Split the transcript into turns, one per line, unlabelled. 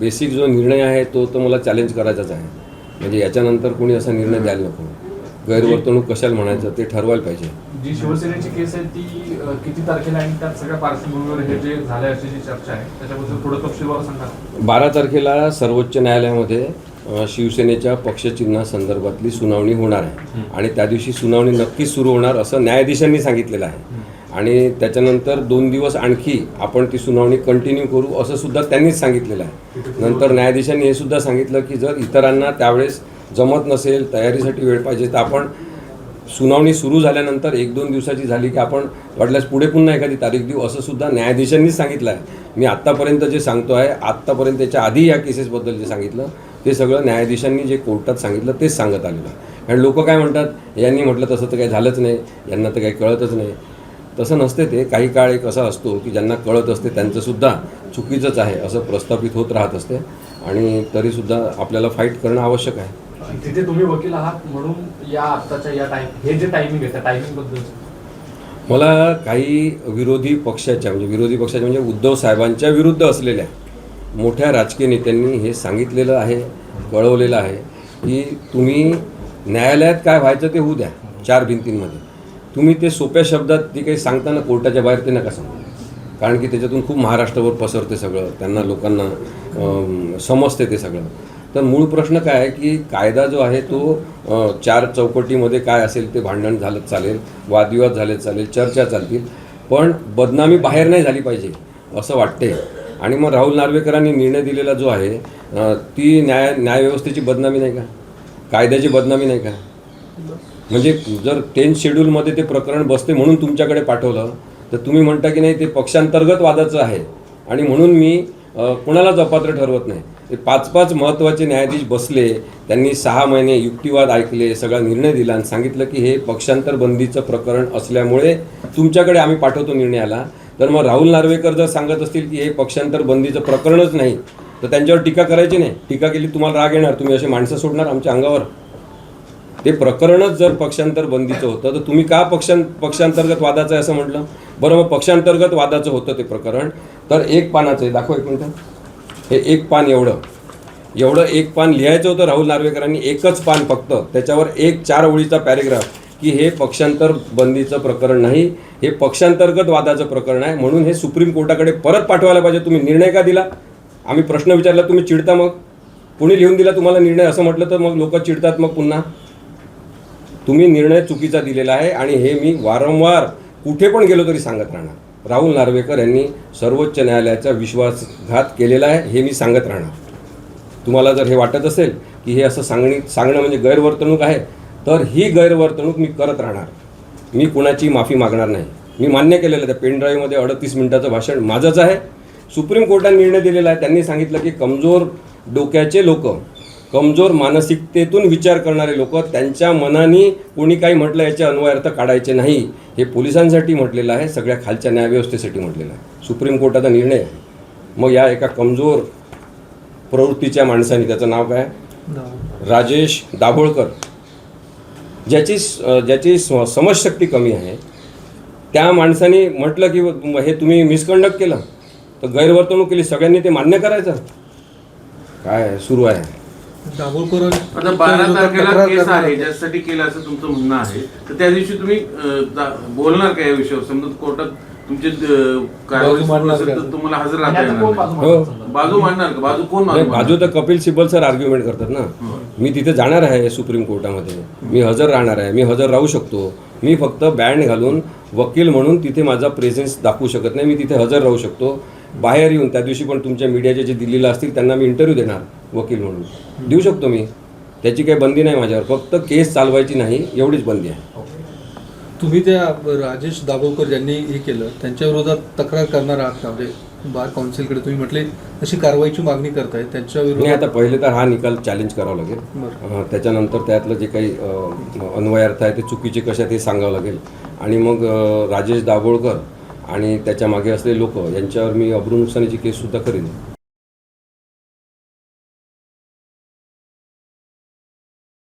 Basic जो निर्णय आहे तो तर मला चॅलेंज करायचाच आहे. म्हणजे याच्यानंतर कोणी असा निर्णय द्यायला नको. गैरवर्तणूक कशाला म्हणायचं ते ठरवायला पाहिजे.
जी शिवसेनेची केस आहे ती किती तारखेला आणि त्यात सगळ्या पार्श्वभूमीवर हे जे झालंय अशी जी चर्चा आहे त्याच्याबद्दल थोडं तपशीलवार सांगा
बारा तारखेला सर्वोच्च न्यायालयामध्ये शिवसेनेच्या पक्षचिन्हासंदर्भातली सुनावणी होणार आहे. आणि त्या दिवशी सुनावणी नक्कीच सुरू होणार असं न्यायाधीशांनी सांगितलेलं आहे. आणि त्याच्यानंतर दोन दिवस आणखी आपण ती सुनावणी कंटिन्यू करू असं सुद्धा त्यांनीच सांगितलेलं आहे. नंतर न्यायाधीशांनी हे सुद्धा सांगितलं की जर इतरांना त्यावेळेस जमत नसेल तयारीसाठी वेळ पाहिजे तर आपण सुनावणी सुरू झाल्यानंतर एक दोन दिवसाची झाली की आपण वाटल्यास पुढे पुन्हा एखादी तारीख देऊ असं सुद्धा न्यायाधीशांनीच सांगितलं आहे. मी आत्तापर्यंत जे सांगतो आहे आत्तापर्यंत त्याच्या आधी या केसेसबद्दल जे सांगितलं ते सगळं न्यायाधीशांनी जे कोर्टात सांगितलं तेच सांगत आलेलं आहे. कारण लोक काय म्हणतात यांनी म्हटलं तसं तर काही झालंच नाही यांना तर काही कळतच नाही. तसं नसते ते. काही काळ एक असा असतो की ज्यांना कळत असते त्यांचंसुद्धा चुकीचंच आहे असं प्रस्थापित होत राहत असते. आणि तरीसुद्धा आपल्याला फाईट करणं आवश्यक आहे.
तिथे तुम्ही वकील आहात म्हणून या आत्ताच्या या टाइम हे जे टायमिंग आहे त्या टायमिंगबद्दल.
मला काही विरोधी पक्षाच्या म्हणजे विरोधी पक्षाच्या म्हणजे उद्धव साहेबांच्या विरुद्ध असलेल्या मोठ्या राजकीय नेत्यांनी हे सांगितलेलं आहे कळवलेलं आहे की तुम्ही न्यायालयात काय व्हायचं ते होऊ द्या चार भिंतींमध्ये. तुम्ही ते सोप्या शब्दात ती काही सांगताना कोर्टाच्या बाहेर ते नका सांगू. कारण की त्याच्यातून खूप महाराष्ट्रावर पसरते सगळं. त्यांना लोकांना समजते ते सगळं. तर मूळ प्रश्न काय आहे की कायदा जो आहे तो चार चौकटीमध्ये काय असेल ते भांडण झालं चालेल वादविवाद झाले चालेल चर्चा चालतील. पण बदनामी बाहेर नाही झाली पाहिजे असं वाटते आणि मग राहुल नार्वेकरांनी निर्णय दिलेला जो आहे ती न्याय न्यायव्यवस्थेची बदनामी नाही का? कायद्याची बदनामी नाही का? म्हणजे जर टेन्थ शेड्यूलमध्ये ते प्रकरण बसते म्हणून तुमच्याकडे पाठवलं तर तुम्ही म्हणता की नाही ते पक्षांतर्गत वादाचं आहे. आणि म्हणून मी कोणालाच कुणालाच अपात्र ठरवत नाही. ते पाच पाच महत्त्वाचे न्यायाधीश बसले त्यांनी सहा महिने युक्तिवाद ऐकले सगळा निर्णय दिला आणि सांगितलं की हे पक्षांतर बंदीचं प्रकरण असल्यामुळे तुमच्याकडे आम्ही पाठवतो निर्णयाला. तर मग राहुल नार्वेकर जर सांगत असतील की हे पक्षांतर बंदीचं प्रकरणच नाही तर त्यांच्यावर टीका करायची नाही. टीका केली तुम्हाला राग येणार तुम्ही असे माणसं सोडणार आमच्या अंगावर. ते प्रकरणच जर पक्षांतर बंदीचं होतं तर तुम्ही का पक्षां पक्षांतर्गत वादाचं आहे असं म्हटलं? बरं मग पक्षांतर्गत वादाचं होतं ते प्रकरण. तर एक पानाचं आहे दाखव एक मिनटं. हे एक पान एवढं. एवढं एक पान लिहायचं होतं राहुल नार्वेकरांनी एकच पान फक्त. त्याच्यावर एक चार ओळीचा पॅरेग्राफ की हे पक्षांतर बंदीचं प्रकरण नाही हे पक्षांतर्गत वादाचं प्रकरण आहे. म्हणून हे सुप्रीम कोर्टाकडे परत पाठवायला पाहिजे. तुम्ही निर्णय का दिला? आम्ही प्रश्न विचारला तुम्ही चिडता मग? कुणी लिहून दिला तुम्हाला निर्णय? असं म्हटलं तर मग लोक चिडतात मग पुन्हा. तुम्ही निर्णय चुकीचा दिलेला आहे आणि हे मी वारंवार कुठे पण गेलो तरी सांगत राहणार. राहुल नार्वेकर यांनी सर्वोच्च न्यायालयाचा विश्वासघात केलेला आहे हे मी सांगत राहणार. तुम्हाला जर हे वाटत असेल की हे असं सांगणी सांगणं म्हणजे गैरवर्तणूक आहे तर ही गैरवर्तणूक मी करत राहणार. मी कुणाची माफी मागणार नाही. मी मान्य केलेलं त्या पेनड्राईव्हमध्ये अडतीस मिनिटाचं भाषण माझंच आहे. सुप्रीम कोर्टाने निर्णय दिलेला आहे त्यांनी सांगितलं की कमजोर डोक्याचे लोक कमजोर मानसिकतेतून विचार करणारे लोक त्यांच्या मनाने कोणी काही म्हटलं याचे अन्वयार्थ काढायचे नाही. हे पोलिसांसाठी म्हटलेलं आहे सगळ्या खालच्या न्यायव्यवस्थेसाठी म्हटलेलं आहे. सुप्रीम कोर्टाचा निर्णय आहे. मग या एका कमजोर प्रवृत्तीच्या माणसाने त्याचं नाव काय? राजेश दाभोळकर. ज्याची ज्याची समजशक्ती कमी आहे. त्या माणसाने म्हटलं की हे तुम्ही मिसकंडक्ट केलं तर गैरवर्तणूक केली सगळ्यांनी ते मान्य करायचं. काय सुरू आहे?
दाभोळकर
आता बारा तारखेला केस आहे ज्यासाठी केलं असं तुमचं म्हणणं आहे तर त्या दिवशी तुम्ही अं, बोलणार का या विषयावर? समजा कोर्टात तुमचे अं, कारवाई
बाजू
सुरू
मांडणार
असेल
का?
तर तुम्हाला हजर राहता
आता
येणार
कोण
नाही.
बाजू
हो.
मांडणार?
बाजू मांडणार का? बाजू कोण
नाही,
बाजू
बाजू तर कपिल सिब्बल सर आर्ग्युमेंट करतात ना. मी तिथे जाणार आहे सुप्रीम कोर्टामध्ये. मी हजर राहणार आहे. मी हजर राहू शकतो. मी फक्त बँड घालून वकील म्हणून तिथे माझा प्रेझेन्स दाखवू शकत नाही. मी तिथे हजर राहू शकतो. बाहेर येऊन त्या दिवशी पण तुमच्या मीडियाचे जे दिल्लीला असतील त्यांना मी इंटरव्ह्यू देणार. वकील म्हणून. देऊ शकतो मी. त्याची काही बंदी नाही माझ्यावर. फक्त केस चालवायची नाही एवढीच बंदी आहे.
तुम्ही त्या राजेश दाभोळकर ज्यांनी हे केलं. त्यांच्या विरोधात तक्रार करणार आहात का? म्हणजे बार काउन्सिलकडे तुम्ही म्हटले अशी कारवाईची मागणी करताय. त्यांच्या
नाही
विरोधात
आता पहिले तर हा निकाल चॅलेंज करावा लागेल. त्याच्यानंतर त्यातलं जे काही अन्वयार्थ आहे ते चुकीचे कशा ते सांगावं लागेल. आणि मग राजेश दाभोळकर आणि त्याच्यामागे असलेले लोक यांच्यावर मी अब्रू नुकसानीची केससुद्धा करेन.